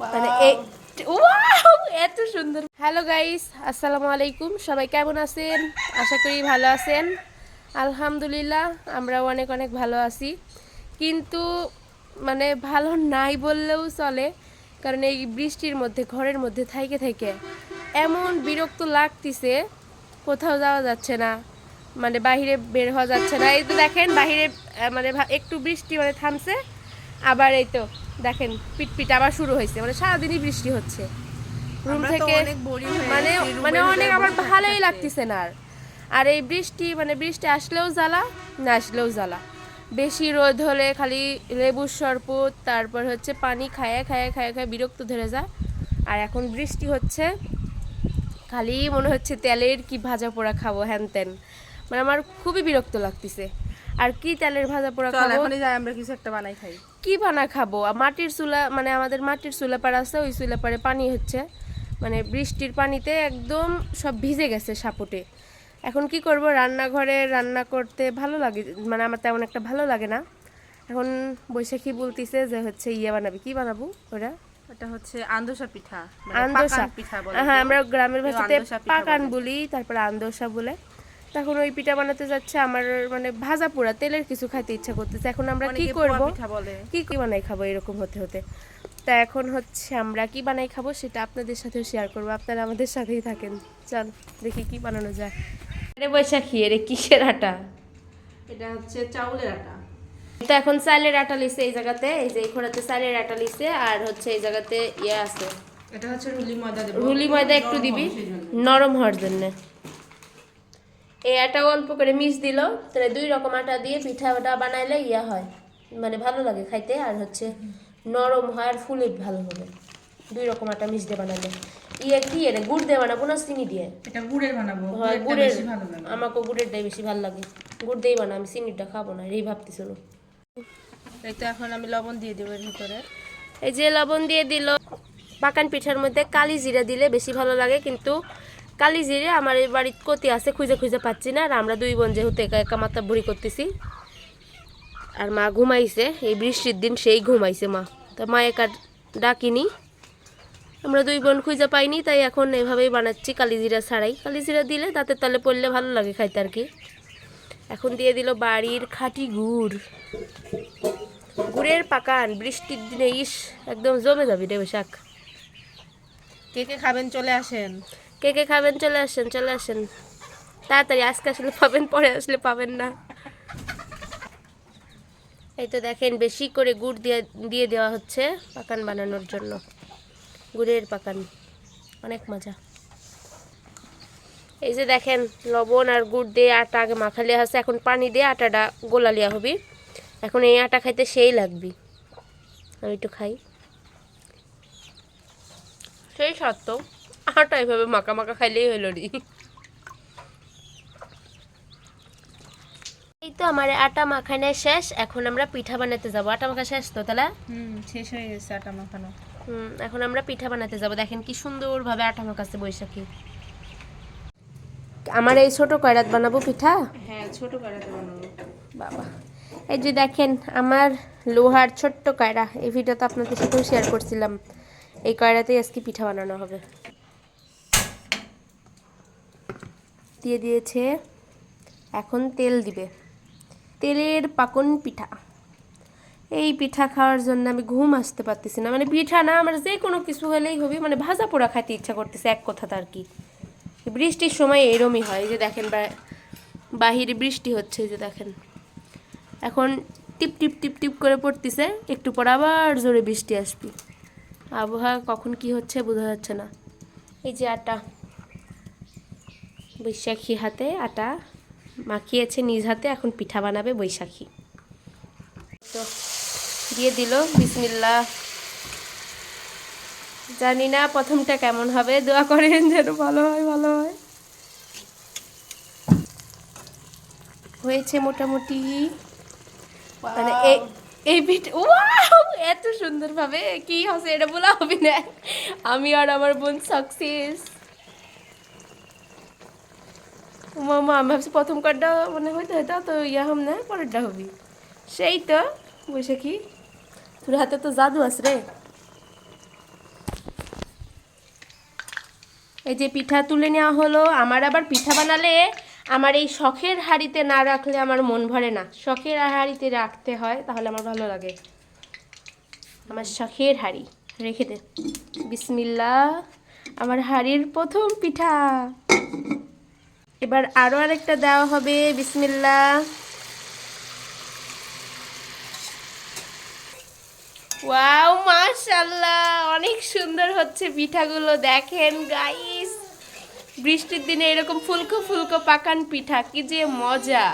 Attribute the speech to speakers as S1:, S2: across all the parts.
S1: মানে এত সুন্দর। হ্যালো গাইস আসসালামু আলাইকুম। সবাই কেমন আছেন? আশা করি ভালো আছেন। আলহামদুলিল্লাহ আমরাও অনেক অনেক ভালো আছি। কিন্তু মানে ভালো নাই বললেও চলে কারণ এই বৃষ্টির মধ্যে ঘরের মধ্যে থাইকে থেকে এমন বিরক্ত লাগতিছে কোথাও যাওয়া যাচ্ছে না মানে বাহিরে বের হওয়া যাচ্ছে না। এই তো দেখেন বাহিরে মানে একটু বৃষ্টি মানে থামছে আবার এই তো দেখেন পিটপিট আবার শুরু হয়েছে। মানে সারাদিনই বৃষ্টি হচ্ছে। রুম থেকে মানে মানে অনেক আমার ভালোই। লাগতেছে না আর। আর এই বৃষ্টি মানে বৃষ্টি আসলেও জ্বালা না আসলেও জ্বালা। বেশি রোদ হলে খালি লেবুর শরবত তারপর হচ্ছে পানি খায় খায় খায় খায় বিরক্ত ধরে যায়। আর এখন বৃষ্টি হচ্ছে খালি মনে হচ্ছে তেলের কি ভাজা পোড়া খাব হ্যান ত্যান। মানে আমার খুবই বিরক্ত লাগতেছে। আর কি তেলের ভাজা পোড়া খাব?
S2: আমরা কিছু একটা বানাই খাই।
S1: কি বানা খাব? মাটির চুলা মানে আমাদের মাটির চুলা পাড়া আছে ওই চুলা পাড়ে পানি হচ্ছে। মানে বৃষ্টির পানিতে একদম সব ভিজে গেছে সাপুটে। এখন কি করব? রান্নাঘরে রান্না করতে ভালো লাগে মানে আমার তেমন একটা ভালো লাগে না। এখন বৈশাখী বলতিছে যে হচ্ছে ইয়ে বানাবি। কি বানাবো ওরা?
S2: এটা হচ্ছে আন্দোসা পিঠা মানে
S1: আন্দোসা।
S2: পিঠা
S1: হ্যাঁ আমরা গ্রামের ভাষাতে পাকান
S2: বলি
S1: তারপরে আন্দোসা বলে। তখন ওই পিঠা বানাতে যাচ্ছে আমার মানে ভাজা পোড়া তেলের কিছু খাইতে ইচ্ছা করতেছে। এখন আমরা কি করব?
S2: বলে।
S1: কি কি বানাই খাব এরকম হতে হতে? তা এখন হচ্ছে আমরা কি বানাই খাব সেটা আপনাদের সাথেও শেয়ার করব। আপনারা আমাদের সাথেই থাকেন। চল দেখি কি বানানো যায়। আরে বৈশাখী এরে কিসের আটা?
S2: এটা হচ্ছে চাউলের আটা।
S1: তো এখন চালের আটা লিছে এই জায়গাতে এই যে এই খোড়াতে চালের আটা লিছে আর হচ্ছে এই জায়গাতে ইয়ে আছে।
S2: এটা হচ্ছে রুলি ময়দা দেব।
S1: রুলি ময়দা একটু দিবি নরম হওয়ার জন্য। এই আটা অল্প করে মিক্স দিল তাহলে দুই রকম আটা দিয়ে পিঠাটা বানাইলে ইয়া হয় মানে ভালো লাগে খাইতে আর হচ্ছে নরম হয় আর ফুলে ভালো হবে। দুই রকম আটা মিক্স দিয়ে বানালে ইয়ে কি এর গুড় দিয়ে বানাবো না চিনি দিয়ে?
S2: এটা গুড়ের বানাবো
S1: হয় গুড়ের
S2: বেশি ভালো লাগে।
S1: আমাকে গুড়েরটাই বেশি ভালো লাগে। গুড় দিয়েই বানা আমি চিনিটা খাব না এই ভাবতেছিল
S2: এই তো এখন আমি লবণ দিয়ে দেবো এর ভিতরে।
S1: এই যে লবণ দিয়ে দিল পাকান পিঠার মধ্যে কালি জিরা দিলে বেশি ভালো লাগে কিন্তু কালি জিরে আমার এই বাড়ির কতি আছে, খুঁজে খুঁজে পাচ্ছি না, আর আমরা দুই বোন যেহেতু একা একা মাথা ভরি করতেছি। আর মা ঘুমাইছে, এই বৃষ্টির দিন সেই ঘুমাইছে মা। তা মা একা ডাকিনি, আমরা দুই বোন খুঁজে পাইনি, তাই এখন এভাবেই বানাচ্ছি কালি জিরা ছাড়াই। কালি জিরা দিলে তাতে তালে পড়লে ভালো লাগে খাইতে আর কি। এখন দিয়ে দিল বাড়ির খাঁটি গুড়। গুড়ের পাকান, বৃষ্টির দিনে ইস, একদম জমে যাবি রে বৈশাখ
S2: কে কে খাবেন চলে আসেন।
S1: কে কে খাবেন? চলে আসেন চলে আসেন। তাড়াতাড়ি, আজকে আসলে পাবেন, পরে আসলে পাবেন না। এই তো দেখেন, বেশি করে গুড় দিয়ে দিয়ে দেওয়া হচ্ছে পাকান বানানোর জন্য। গুড়ের পাকান, অনেক মজা। এই যে দেখেন, লবণ আর গুড় দিয়ে আটা আগে মাখালিয়া আছে, এখন পানি দিয়ে আটাটা গোলালিয়া হবি। এখন এই আটা খাইতে সেই লাগবি। আমি একটু খাই। সেই সত্য আটা এভাবে মাখা মাখা খাইলেই হলো রে। এই তো আমার আটা মাখানো শেষ এখন আমরা পিঠা বানাতে যাব। আটা মাখা শেষ তো তাহলে?
S2: হুম শেষ হয়ে গেছে আটা মাখানো।
S1: হুম, এখন আমরা পিঠা বানাতে যাব। দেখেন কি সুন্দরভাবে আটা মাখাচ্ছে বৈশাখী। আমার এই ছোট কয়রাত বানাবো পিঠা?
S2: হ্যাঁ ছোট কড়াতে বানাবো।
S1: বাবা এই যে দেখেন আমার লোহার ছোট্ট কয়রা। এই ভিডিওটা আপনাদের সাথেও শেয়ার করছিলাম। এই কয়রাতেই আজকে পিঠা বানানো হবে। দিয়ে দিয়েছে। এখন তেল দিবে। তেলের পাকন পিঠা। এই পিঠা খাওয়ার জন্য আমি ঘুম আসতে পারতেছি না। মানে পিঠা না, আমার যে কোনো কিছু হলেই হবে। মানে ভাজা পোড়া খাইতে ইচ্ছা করতেছে এক কথাতে আর কি। বৃষ্টির সময় এরমই হয় যে দেখেন বাহিরে বৃষ্টি হচ্ছে যে দেখেন। এখন টিপ টিপ টিপ টিপ করে পড়তেছে। একটু পর আবার জোরে বৃষ্টি আসবে। আবহাওয়া কখন কি হচ্ছে বোঝা যাচ্ছে না। এই যে আটা। বৈশাখী হাতে আটা মাখিয়েছে নিজ হাতে এখন পিঠা বানাবে বৈশাখী। তো দিয়ে দিল বিসমিল্লা জানি না প্রথমটা কেমন হবে দোয়া করেন যেন ভালো হয় ভালো হয়। হয়েছে মোটামুটি। মানে এই এই পিঠ ওয়াও এত সুন্দরভাবে কি হচ্ছে এটা বলা হবে না। আমি আর আমার বোন সাকসেস মামা আমি ভাবছি প্রথম কার্ডটা মানে হইতে হইতে তো ইয়া হম না, পরেরটা হবি। সেই তো বৈশাখী তোর হাতে তো জাদু আছে রে। এই যে পিঠা তুলে নেওয়া হলো, আমার আবার পিঠা বানালে, আমার এই শখের হাঁড়িতে না রাখলে আমার মন ভরে না। শখের হাঁড়িতে রাখতে হয়, তাহলে আমার ভালো লাগে। আমার শখের হাঁড়ি, রেখে দে। বিসমিল্লা আমার হাঁড়ির প্রথম পিঠা। এবার আরও আরেকটা দেওয়া হবে বিসমিল্লা ওয়াও মাশাল্লাহ অনেক সুন্দর হচ্ছে পিঠাগুলো, দেখেন গাইস বৃষ্টির দিনে এরকম ফুলকো ফুলকো পাকান পিঠা, কি যে মজা।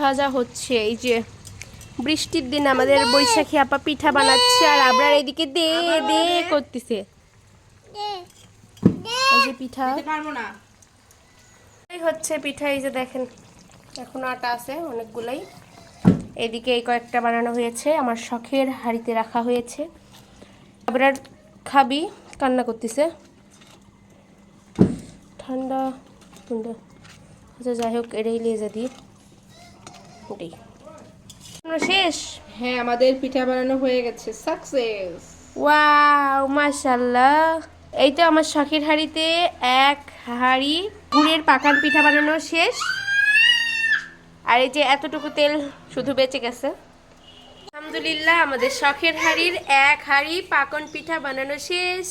S1: ভাজা হচ্ছে এই যে বৃষ্টির দিন আমাদের বৈশাখী আপা পিঠা বানাচ্ছে আর আমরা এদিকে দে দে করতেছে। এই যে পিঠা। এই হচ্ছে পিঠা এই যে দেখেন এখনও আটা আছে অনেকগুলাই। এদিকে এই কয়েকটা বানানো হয়েছে আমার শখের হাঁড়িতে রাখা হয়েছে। আবার খাবি কান্না করতেছে। ঠান্ডা ঠান্ডা। আচ্ছা যাই হোক এটাই লিয়ে যা আমরা শেষ?
S2: হ্যাঁ আমাদের পিঠা বানানো হয়ে গেছে। সাকসেস
S1: ওয়াও মাশাল্লাহ এই তো আমার শখের হাঁড়িতে এক হাঁড়ি গুড়ের পাকান পিঠা বানানো শেষ। আর এই যে এতটুকু তেল শুধু বেঁচে গেছে। আলহামদুলিল্লাহ আমাদের শখের হাঁড়ির এক হাঁড়ি পাকন পিঠা বানানো শেষ।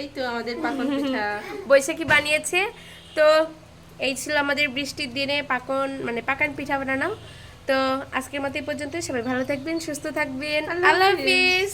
S2: এই তো আমাদের পাকন পিঠা।
S1: বৈশাখী বানিয়েছে। তো এই ছিল আমাদের বৃষ্টির দিনে পাকন মানে পাকান পিঠা বানানো। তো আজকের মতো এই পর্যন্ত সবাই ভালো থাকবেন সুস্থ থাকবেন।
S2: আল্লাহ।
S1: হাফিজ।